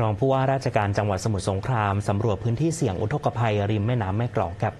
รองผู้ว่าราชการจังหวัดสมุทรสงครามสำรวจพื้นที่เสี่ยงอุทกภัยริมแม่น้ำแม่กลองครับ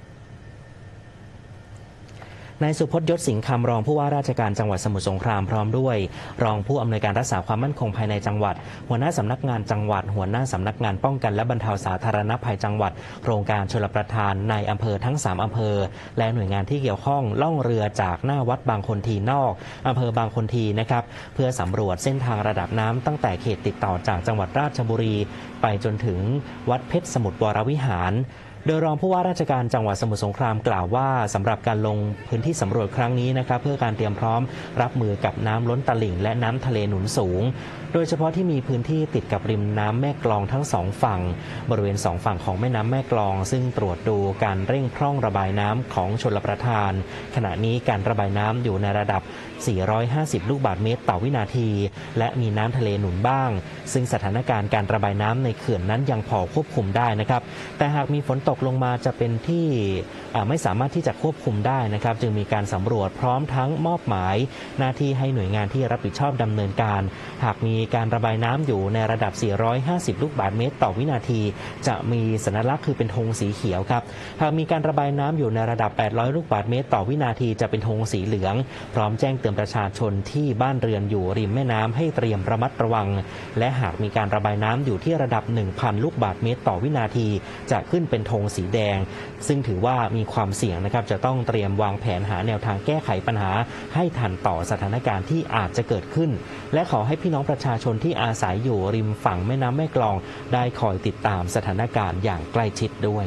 นายสุพจน์ยศสิงห์คำรองผู้ว่าราชการจังหวัดสมุทรสงครามพร้อมด้วย รองผู้อำนวยการรักษาความมั่นคงภายในจังหวัด หัวหน้าสำนักงานจังหวัด หัวหน้าสำนักงานป้องกันและบรรเทาสาธารณภัยจังหวัด โครงการชลประทานในอำเภอทั้ง 3อำเภอ และหน่วยงานที่เกี่ยวข้องล่องเรือจากหน้าวัดบางคนทีนอกอำเภอบางคนทีนะครับเพื่อสำรวจเส้นทางระดับน้ำตั้งแต่เขตติดต่อจากจังหวัดราชบุรี ไปจนถึงวัดเพชรสมุทรวรวิหาร โดยรองผู้ว่าราชการจังหวัดสมุทรสงครามกล่าวว่าสำหรับการลงพื้นที่สำรวจครั้งนี้นะครับเพื่อการเตรียมพร้อมรับมือกับน้ำล้นตลิ่ง และน้ำทะเลหนุนสูง โดยเฉพาะที่มีพื้นที่ติดกับริมน้ำแม่กลองทั้งสองฝั่ง บริเวณสองฝั่งของแม่น้ำแม่กลอง ซึ่งตรวจดูการเร่งพร่องระบายน้ำของชลประทาน ขณะนี้การระบายน้ำอยู่ในระดับ 450 ลูกบาศก์เมตรต่อวินาที และมีน้ำทะเลหนุนบ้าง ซึ่งสถานการณ์การระบายน้ำในเขื่อนนั้นยังพอควบคุมได้นะครับแต่หากมีฝนตกลงมาจะเป็นที่ไม่สามารถที่จะควบคุมได้นะครับ จึงมีการสำรวจพร้อมทั้งมอบหมาย หน้าที่ให้หน่วยงานที่รับผิดชอบดำเนินการ หากมีการระบายน้ำอยู่ในระดับ 450 ลูกบาศก์เมตร ต่อวินาที จะมีสัญลักษณ์คือเป็นธงสีเขียวครับ หากมีการระบายน้ำอยู่ในระดับ 800 ลูกบาศก์เมตร ต่อวินาทีจะเป็นธงสีเหลือง พร้อมแจ้งเตือนประชาชนที่บ้านเรือนอยู่ริมแม่น้ำให้เตรียมระมัดระวัง และหากมีการระบายน้ำอยู่ที่ระดับ 1,000 ลูกบาศก์เมตร ต่อวินาที จะขึ้นเป็นธงงสีแดง ซึ่งถือว่ามีความเสี่ยงนะครับจะต้องเตรียมวางแผนหาแนวทางแก้ไขปัญหา ให้ทันต่อสถานการณ์ที่อาจจะเกิดขึ้น และขอให้พี่น้องประชาชนที่อาศัยอยู่ริมฝั่งแม่น้ำแม่กลอง ได้คอยติดตามสถานการณ์อย่างใกล้ชิดด้วย